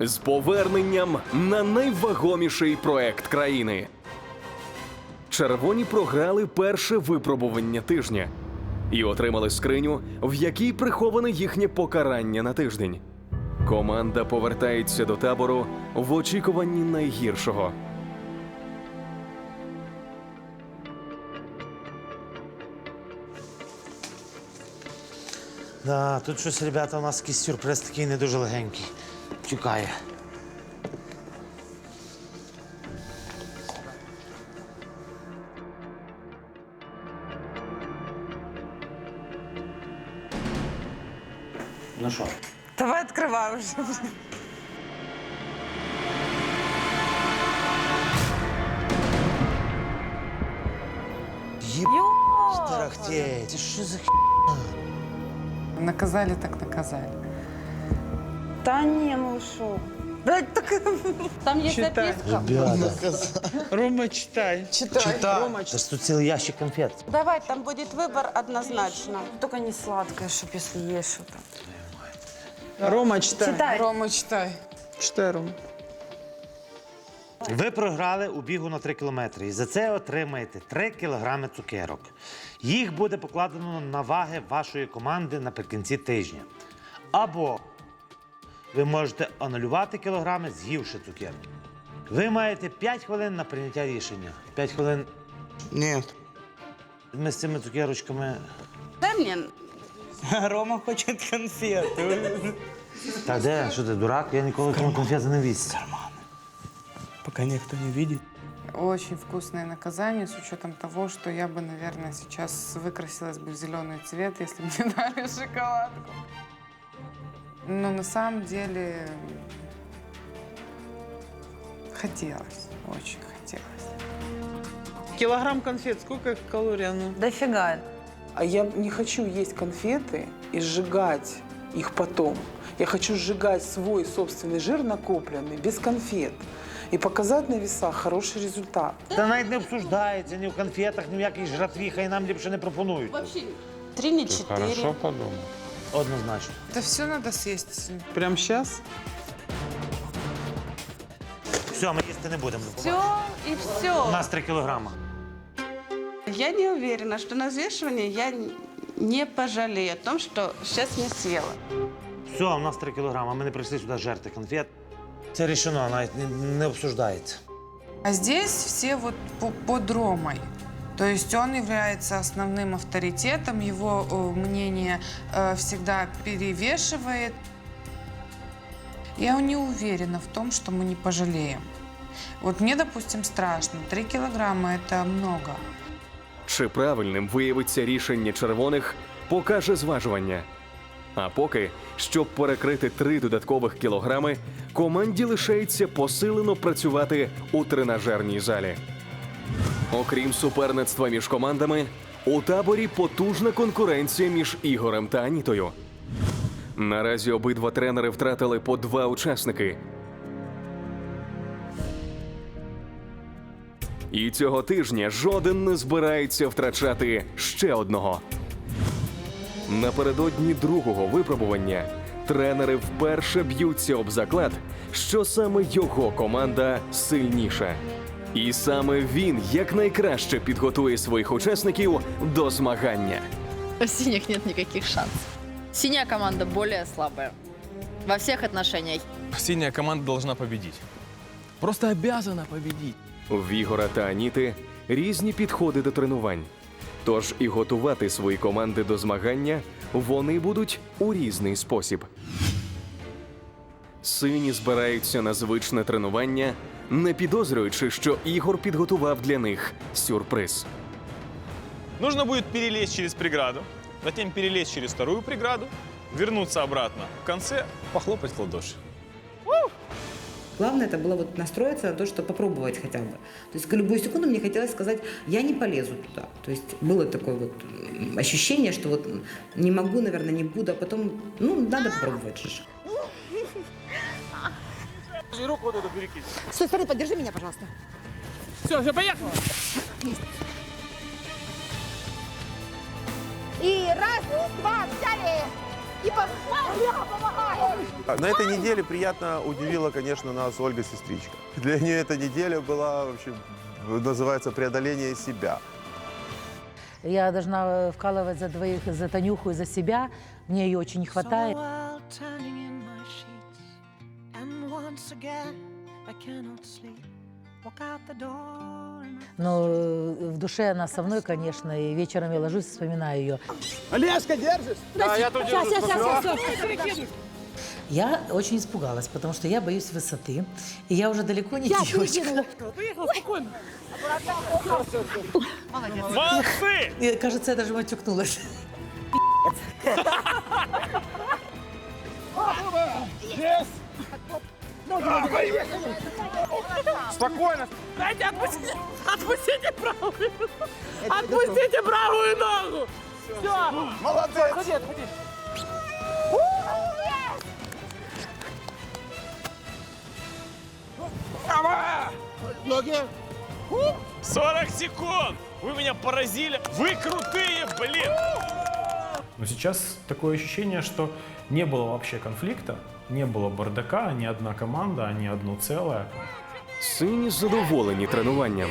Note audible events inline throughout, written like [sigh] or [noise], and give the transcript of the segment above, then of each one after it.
з поверненням на найвагоміший проект країни. Червоні програли перше випробування тижня і отримали скриню, в якій приховане їхнє покарання на тиждень. Команда повертається до табору в очікуванні найгіршого. Да, тут щось, ребята, у нас якийсь сюрприз такий не дуже легенький. Чекає. Ну що? Давай открывай уже. Єб тарахтеть, це що за х... Наказали, так наказали. Да не, ну шо. Блядь, так... Там есть записка. Ребята, Рома, читай. Читай. Рома, це ж тут цілий ящик конфет. Давай, там будет выбор однозначно. Только не сладкое, чтоб если есть что-то. Рома, читай. Читай. Рома, читай. Читай, Рома. Ви програли у бігу на 3 кілометри і за це отримаєте 3 кілограми цукерок. Їх буде покладено на ваги вашої команди наприкінці тижня. Або ви можете анулювати кілограми, з'ївши цукерки. Ви маєте 5 хвилин на прийняття рішення. 5 хвилин Нет. ми з цими цукерочками. Дай мне. Рома хочет конфеты. Та де? Що ти, дурак? Я ніколи тому конфети не віз. Пока никто не видит. Очень вкусное наказание, с учетом того, что я бы, наверное, сейчас выкрасилась бы в зеленый цвет, если бы мне [laughs] дали шоколадку. Но на самом деле хотелось, очень хотелось. Килограмм конфет, сколько калорий оно? Дофига. А я не хочу есть конфеты и сжигать их потом. Я хочу сжигать свой собственный жир накопленный без конфет и показать на весах хороший результат. Та навіть не обсуждається ні в конфетах, ні в якій жратві, хай нам ліпше не пропонують. Три, не четыре. Однозначно. Это все надо съесть. Прям сейчас? Все, ми їсти не будемо. Все и У все. нас 3 кілограма. Я не уверена, что на взвешивании я не пожалею о том, что сейчас не съела. Все, у нас 3 кілограма. Ми не прийшли сюди жерти конфет. Це рішено, навіть не, не обсуждається. А здесь все вот по- под Ромой. То есть он является основным авторитетом, его э, мнение э, всегда перевешивает. Я не уверена в том, что мы не пожалеем. Вот мне, допустим, страшно. Три килограмма – это много. Чи правильним виявиться рішення червоних, покаже зважування. А поки, щоб перекрити три додаткових кілограми, команді лишається посилено працювати у тренажерній залі. Окрім суперництва між командами, у таборі потужна конкуренція між Ігорем та Анітою. Наразі обидва тренери втратили по два учасники. І цього тижня жоден не збирається втрачати ще одного. Напередодні другого випробування тренери вперше б'ються об заклад, що саме його команда сильніша. І саме він якнайкраще підготує своїх учасників до змагання. У синих нет никаких шансов. Синяя команда более слабая. Во всех отношениях. Синяя команда должна победить. Просто обязана победить. В Ігора та Аніти різні підходи до тренувань. Тож і готувати свої команди до змагання вони будуть у різний спосіб Сині збираються на звичне тренування, не підозрюючи, що Ігор підготував для них сюрприз. Нужно будет перелезть через преграду, затем перелезть через вторую преграду, вернуться обратно. В конце похлопать в ладоши. Главное это было вот настроиться на то, что попробовать хотя бы. То есть в любую секунду мне хотелось сказать, я не полезу туда. То есть было такое вот м, ощущение, что вот не могу, наверное, не буду, а потом, ну, надо попробовать же. Стой, смотри, поддержи меня, пожалуйста. Все, все, поехали! И раз, два, взяли. И помогай. помогай. На этой неделе приятно удивила, конечно, нас Ольга Сестричка. Для нее эта неделя была, в общем, называется преодоление себя. Я должна э, вкалывать за двоих, за Танюху и за себя. Мне ее очень не хватает. Но э, в душе она со мной, конечно, и вечером я ложусь и вспоминаю ее. Олежка, держишь? Да, я тут держу. Я очень испугалась, потому что я боюсь высоты. И я уже далеко не девочка. Молодцы! И, кажется, я даже матюкнулась. Спокойно. Отпустите правую ногу! Молодец. 40 секунд! Вы меня поразили! Вы крутые, блин! Но сейчас такое ощущение, что не было вообще конфликта, не было бардака, ни одна команда, они одно целое. Сині задоволені тренуванням,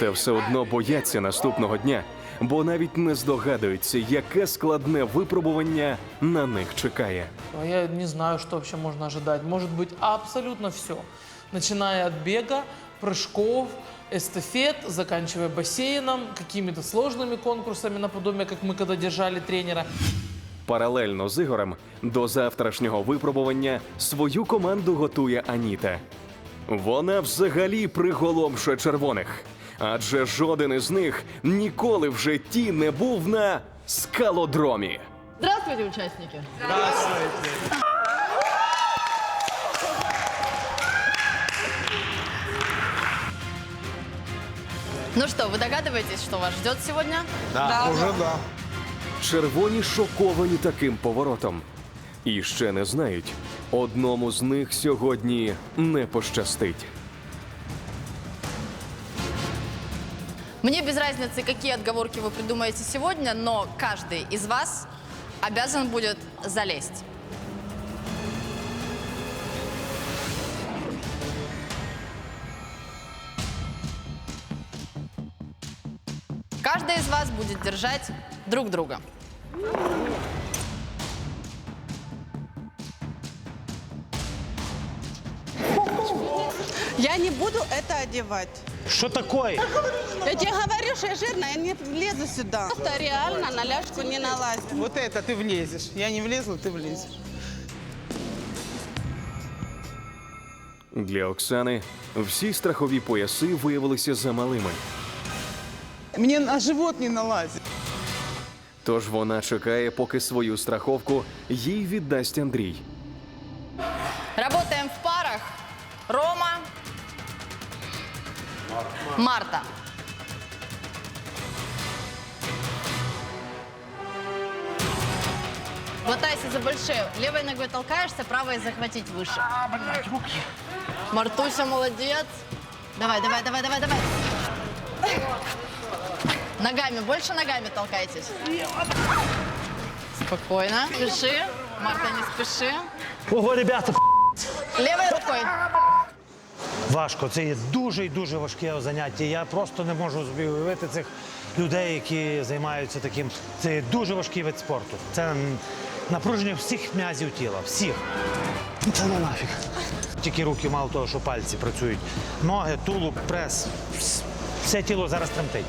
та все одно бояться наступного дня, бо навіть не здогадуються, яке складне випробування на них чекає. Я не знаю, что вообще можно ожидать. Может быть абсолютно все. Начиная от бега, прыжков, эстафет, заканчивая бассейном, какими-то сложными конкурсами, наподобие, как мы когда держали тренера. Паралельно з Ігорем до завтрашнього випробування свою команду готує Аніта. Вона взагалі приголомшує червоних, адже жоден із них ніколи в житті не був на скалодромі. Здравствуйте, участники. Ну что, вы догадываетесь, что вас ждет сегодня? Уже да. Червоні шоковані таким поворотом. І ще не знають, одному з них сьогодні не пощастить. Мне без разницы, какие отговорки вы придумаете сегодня, но каждый из вас обязан будет залезть. Каждый из вас будет держать друг друга. Я не буду это одевать. Що такое? Я тебе говорю, что я жирная, я не влезу сюда. Это реально на ляжку не налазит. Вот это ты влезешь. Я не влезла, ты влезешь. Для Оксани всі страхові пояси виявилися замалими. Мне на живот не налазит. Тож вона чекає, поки свою страховку їй віддасть Андрій. Работаем в парах. Рома. Марта. Хватайся за большие. Левой ногой толкаешься, правой захватить выше. А, блядь, руки. Мартуся, молодец. Давай, давай, давай, давай, давай. Ногами, больше ногами толкайтесь. Спокойно. Спеши. Марта, не спеши. Ого, ребята, Левой рукой. важко. Це є дуже і дуже важке заняття. Я просто не можу собі уявити цих людей, які займаються таким. Це є дуже важкий вид спорту. Це м, напруження всіх м'язів тіла. Всіх. Це не нафіг. Тільки руки, мало того, що пальці працюють. Ноги, тулуб, прес. Вс- Все тіло зараз тремтить.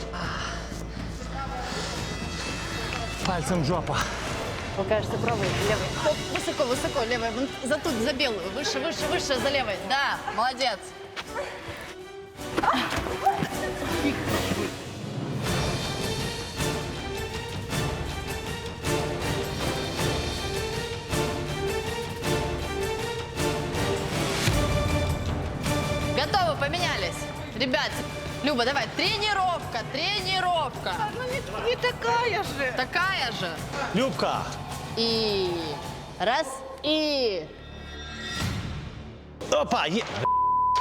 Пальцем жопа. Покажется правой, левой. Хоп, высоко, высоко, левой. Вон За тут, за белую. Выше, выше, выше, за левой. Да, молодец. Готовы, поменялись. Ребят, Люба, давай, тренировка, тренировка. Ну не такая же. Такая же. Любка, И раз, и... опа, є.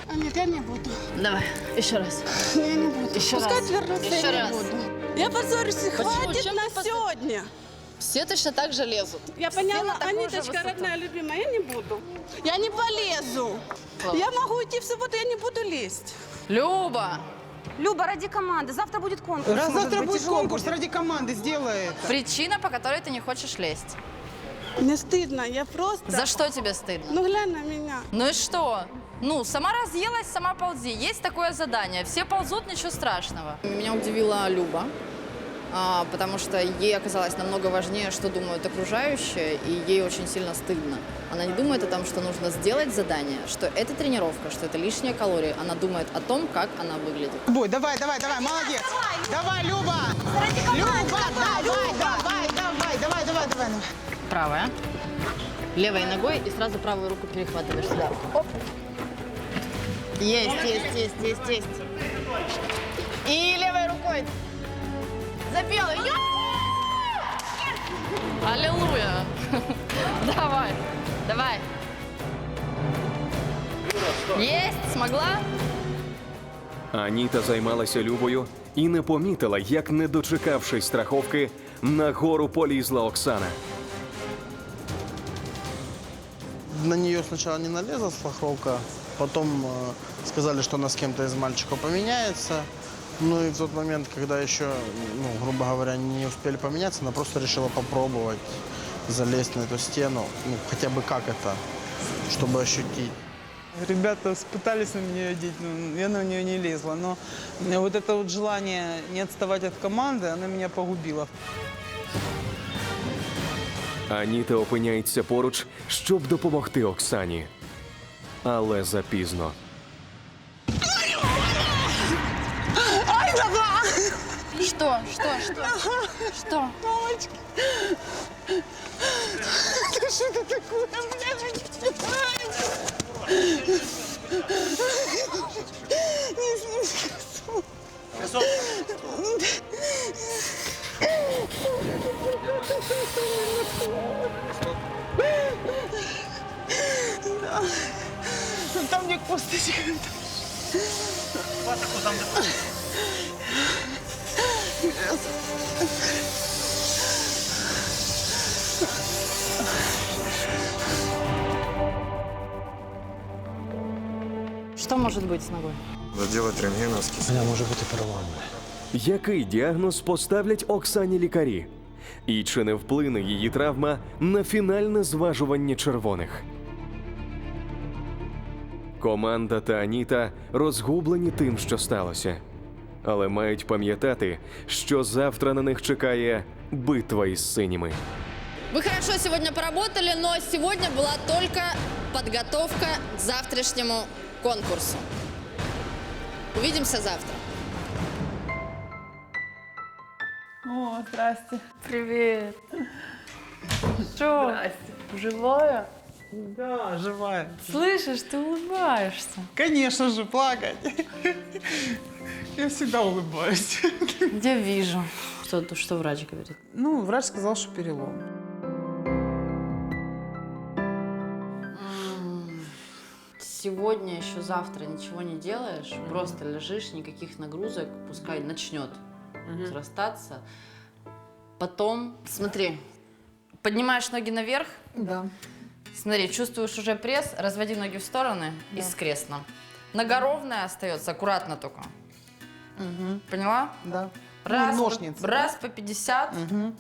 А нет, я не буду. Давай, еще раз. Я не буду. Еще Пускай раз. отвернутся, Еще я не раз. буду. Я позорюсь, хватит Чем на ты позор- сегодня. Все точно так же лезут. Я поняла, такую же Аниточка, высоту. родная, любимая, я не буду. Я не полезу. Я могу идти в субботу, я не буду лезть. Люба, Люба, ради команды. Завтра будет конкурс. Раз Может завтра быть, будет тяжело конкурс, будет. ради команды сделай это. причина, по которой ты не хочешь лезть. Мне стыдно, я просто... За что тебе стыдно? Ну глянь на меня. Ну и что? Ну, сама разъелась, сама ползи. Есть такое задание. Все ползут, ничего страшного. Меня удивила Люба, а, Потому что ей оказалось намного важнее, что думают окружающие, и ей очень сильно стыдно. Она не думает о том, что нужно сделать задание, что это тренировка, что это лишние калории. Она думает о том, как она выглядит. Бой, давай, давай, давай, молодец. Давай, Люба. Люба, давай, давай, давай, давай, давай, давай. Правая. Левой ногой и сразу правую руку перехватываешь сюда. Оп. Есть, есть, есть, есть, есть. И левой рукой. Запела. Я! Аллилуйя. [laughs] Давай, давай. Есть, смогла? Аніта займалася Любою і не помітила, як, не дочекавшись страховки, на гору полізла Оксана. На нее сначала не налезла страховка, потом э, сказали, что она с кем-то из мальчиков поменяется. Ну и в тот момент, когда еще, ну, грубо говоря, не успели поменяться, она просто решила попробовать залезть на эту стену, ну, хотя бы как это, чтобы ощутить. Ребята пытались на меня одеть, но я на нее не лезла. Но вот это вот желание не отставать от команды, она меня погубила. Аніта опиняється поруч, щоб допомогти Оксані. Але запізно. Что, что, что? Что? Мамочка. Да что это такое, блядь? Не слишком. Да. Ну там мне косточка. Что может быть с ногой? Заделать рентгеновский. Вона може бути переломна. Який діагноз поставлять Оксані лікарі? І чи не вплине її травма на фінальне зважування червоних? Команда та Аніта розгублені тим, що сталося, але мають пам'ятати, що завтра на них чекає битва із синіми. Вы хорошо сегодня поработали, но сегодня была только подготовка к завтрашнему конкурсу. Увидимся завтра. О, здрасте. Привет. Что? Здрасте. Живая? Да, живая. Слышишь, ты улыбаешься. Конечно же, плакать. Я всегда улыбаюсь. Я вижу. Что, что врач говорит? Ну, врач сказал, что перелом. Сегодня, еще завтра ничего не делаешь, просто лежишь, никаких нагрузок, пускай начнет срастаться. Потом, смотри, поднимаешь ноги наверх, Да. Смотри, чувствуешь уже пресс, разводи ноги в стороны и скрестно. Нога ровная остается, аккуратно только. Поняла? Да. Раз, Ну, по- ножницы, раз по 50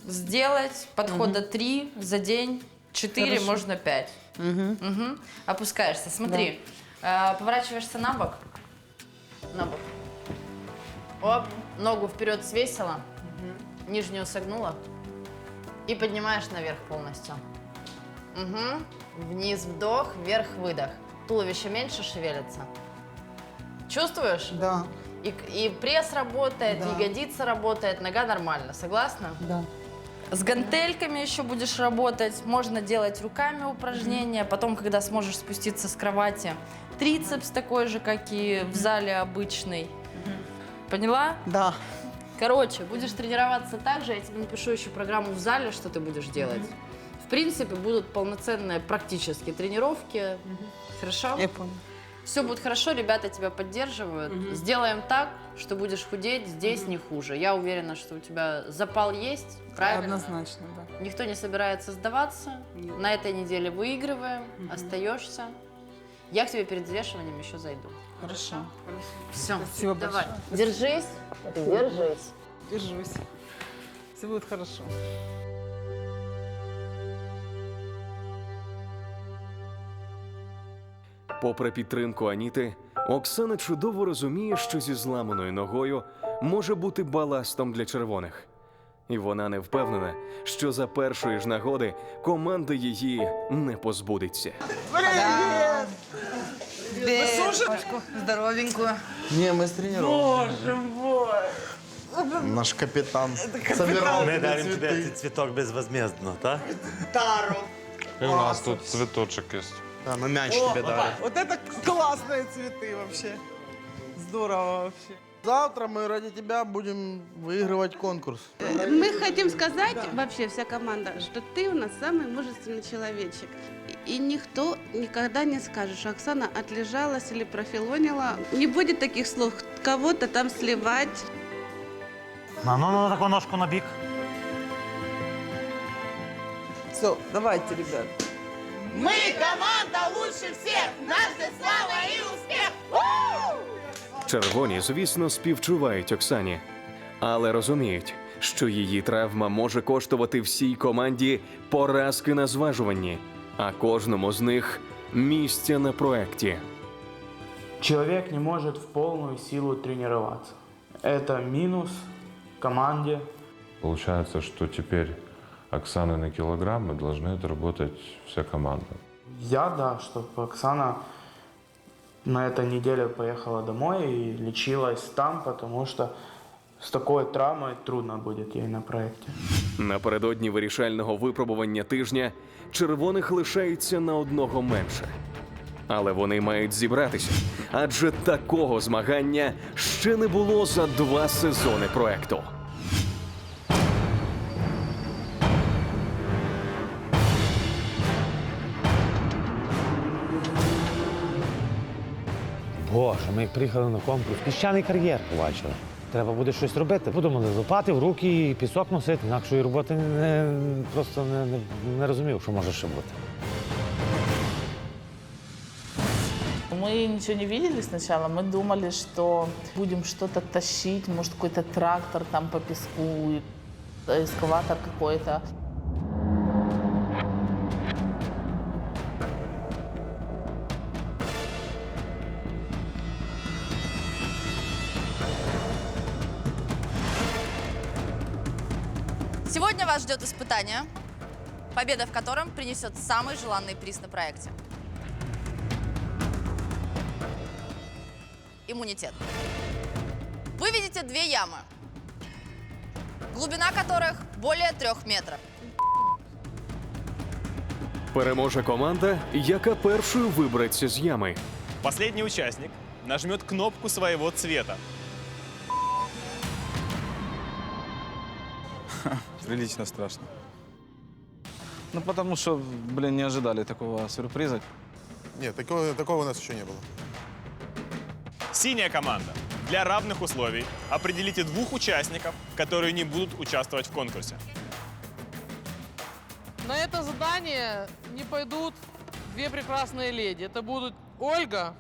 сделать, подхода 3 за день, 4, Хорошо. можно 5. Мгм. Опускаешься. Смотри, э, поворачиваешься на бок. На бок. Оп, ногу вперед свесила, нижнюю согнула и поднимаешь наверх полностью. Мгм. Вниз вдох, вверх выдох. Туловище меньше шевелится. Чувствуешь? Да. И, и пресс работает, Да. ягодица работает, нога нормально. Согласна? Да. С гантельками еще будешь работать. Можно делать руками упражнения. Потом, когда сможешь спуститься с кровати, трицепс такой же, как и в зале обычный. Поняла? Да. Короче, будешь тренироваться так же. Я тебе напишу еще программу в зале, что ты будешь делать. В принципе, будут полноценные практические тренировки. Хорошо? Я понял. Все будет хорошо, ребята тебя поддерживают. Сделаем так, что будешь худеть здесь не хуже. Я уверена, что у тебя запал есть, правильно? Однозначно, да. Никто не собирается сдаваться. На этой неделе выигрываем, остаешься. Я к тебе перед взвешиванием еще зайду. Хорошо. Все, Спасибо давай. большое. Держись. Держись. Держусь. Все будет хорошо. Попри підтримку Аніти, Оксана чудово розуміє, що зі зламаною ногою може бути баластом для червоних. І вона не впевнена, що за першої ж нагоди команда її не позбудеться. Не, мы с тренировки. Боже мой. Наш капитан собирал Ми даримо цветы. тобі цвіток безвозмездно, так? И у нас тут цветочек есть. Да, мы мяч тебе дали. Вот это классные цветы вообще. Здорово вообще. Завтра мы ради тебя будем выигрывать конкурс. Мы хотим сказать, вообще вся команда, что ты у нас самый мужественный человечек. И никто никогда не скажет, что Оксана отлежалась или профилонила. Не будет таких слов, кого-то там сливать. Ну, ну, ну, таку ножку на бік. Все, давайте, ребят. Червоні, звісно, співчувають Оксані, але розуміють, що її травма може коштувати всій команді поразки на зважуванні, а кожному з них місця на проекті. Человек не может в полную силу тренироваться. Это минус команде. Получается, что теперь Оксаны на килограммы должны отработать вся команда. Я, да, чтобы Оксана на этой неделе поехала домой и лечилась там, потому что с такой травмой трудно будет ей на проекте. Напередодні вирішального випробування тижня червоних лишається на одного менше. Але вони мають зібратися, адже такого змагання ще не було за два сезони проекту. Боже, ми як приїхали на конкурс, піщаний кар'єр побачили. Треба буде щось робити. Подумали, лопати в руки і пісок носити. Інакшої роботи не, просто не, не, не розумів, що може ще бути. Мы ничего не видели сначала, мы думали, что будем что-то тащить, может какой-то трактор там по песку, эскаватор какой-то. Сегодня вас ждет испытание, победа в котором принесет самый желанный приз на проекте. Иммунитет. Вы видите две ямы, глубина которых более трех метров. Переможе команда, яка першою вибереться з ями. Последний участник нажмет кнопку своего цвета. Прилично страшно. Ну, потому что, блин, не ожидали такого сюрприза. Нет, такого, такого у нас еще не было. Синяя команда. Для равных условий определите двух участников, которые не будут участвовать в конкурсе. На это задание не пойдут две прекрасные леди. Это будут Ольга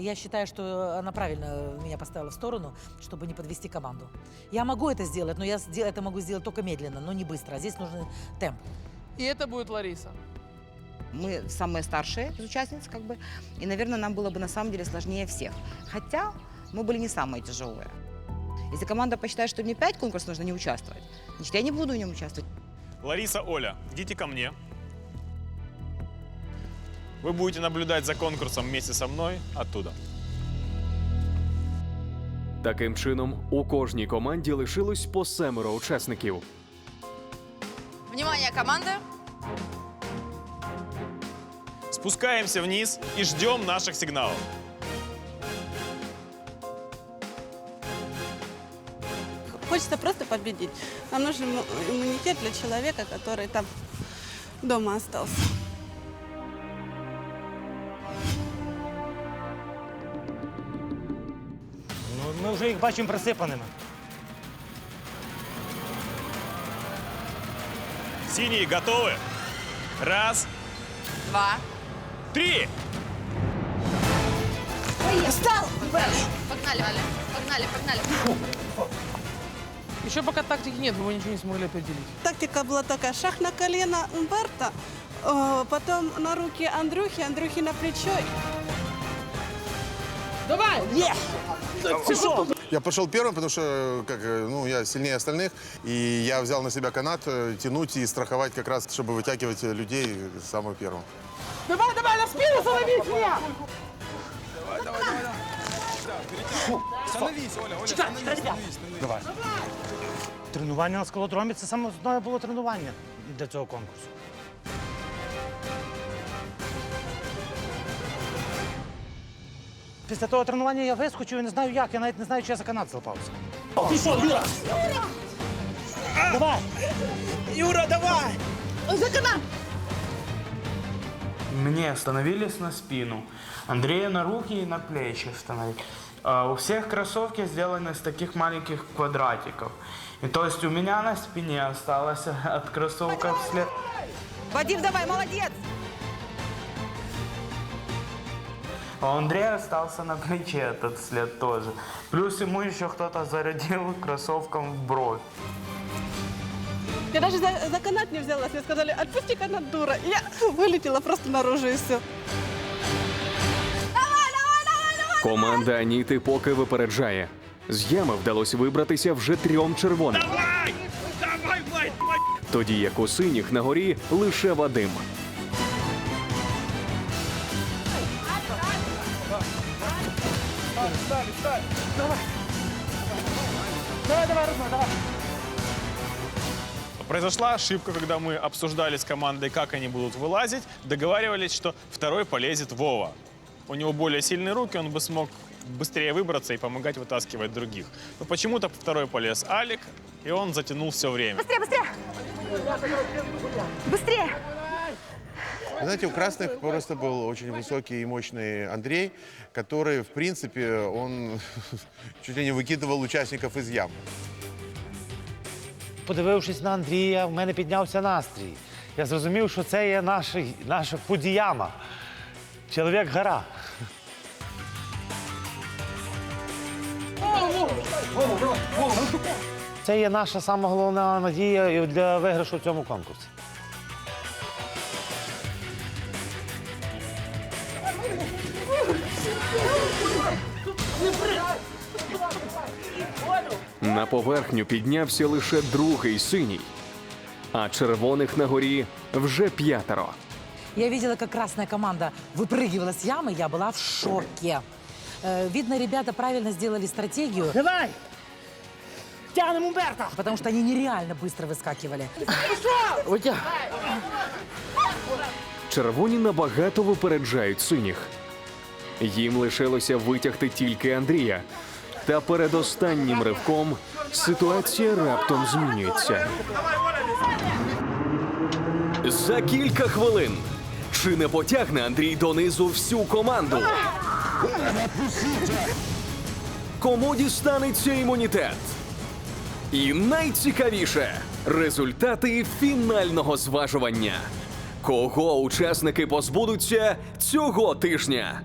Я считаю, что она правильно меня поставила в сторону, чтобы не подвести команду. Я могу это сделать, но я это могу сделать только медленно, но не быстро. А здесь нужен темп. и это будет Лариса. Мы самые старшие из участниц, как бы, и, наверное, нам было бы на самом деле сложнее всех. Хотя мы были не самые тяжелые. Если команда посчитает, что мне пять конкурсов нужно не участвовать, значит, я не буду в нем участвовать. Лариса, Оля, идите ко мне. Вы будете наблюдать за конкурсом вместе со мной оттуда. Таким чином, у кожній команді лишилось по семеро учасників. Внимание, команды! Спускаемся вниз и ждем наших сигналов. Хочется просто победить. Нам нужен имму- иммунитет для человека, который там дома остался. Бачимо присипаними. Синие готовы? Раз, Два. три. Встал! Погнали, Валя. Погнали, погнали. Еще пока тактики нет, вы ничего не смогли определить. Тактика была такая, шаг на колено Умберто, э, потом на руки Андрюхи, Андрюхи на плечо. Давай! Я пошел первым, потому что как, э, ну, я сильнее остальных, и я взял на себя канат э, тянуть и страховать как раз, чтобы вытягивать э, людей самым первым. Давай, давай, на спину заловить меня! Давай. Тренування на скалодромі це саме основне було тренування для цього конкурсу. Після того тренування я вискочив і не знаю як, я навіть не знаю, чи я за канат злапався. Ти що, Юра? Давай! Юра, давай! За канат! Мне становились на спину, Андрея на руки и на плечи становились. А у всех кроссовки сделаны из таких маленьких квадратиков. И то есть у меня на спине осталось [laughs] от кроссовков след. Вадим, давай, молодец! А у Андрея остался на плече этот след тоже. Плюс ему еще кто-то зарядил кроссовком в бровь. Я даже за, за канат не взялась. Мне сказали, отпусти канат, дура. И я [laughs] вылетела просто наружу и все. Команда Аніти поки випереджає. З ями вдалося вибратися вже трьом червоним. Давай! Давай! Тоді як у синіх на горі лише Вадим. Произошла ошибка, когда мы обсуждали с командой, как они будут вылазить. Договаривались, что второй полезет Вова. У него более сильные руки, он бы смог быстрее выбраться и помогать вытаскивать других. Но почему-то второй полез Алик, и он затянул все время. Быстрее, быстрее! Быстрее! Вы знаете, у красных просто был очень высокий и мощный Андрей, который, в принципе, он [laughs] чуть ли не выкидывал участников из ям. Подивившись на Андрія, в мене піднявся настрій. Я зрозумів, що це є наш, наша Фудіяма. Чоловік-гора. Це є наша сама головна надія для виграшу в цьому конкурсі. На поверхню піднявся лише другий синій, а червоних на горі вже п'ятеро. Я видела, как красная команда выпрыгивала с ямы, я была в шоке. Э, Видно, ребята правильно сделали стратегию. Давай! Тянем Умберто! Потому что они нереально быстро выскакивали. Червоні набагато випереджають синіх. Їм лишилося витягти тільки Андрія. Та перед останнім ривком ситуація раптом змінюється. За кілька хвилин. Чи не потягне Андрій донизу всю команду? Кому дістанеться імунітет? І найцікавіше результати фінального зважування. Кого учасники позбудуться цього тижня?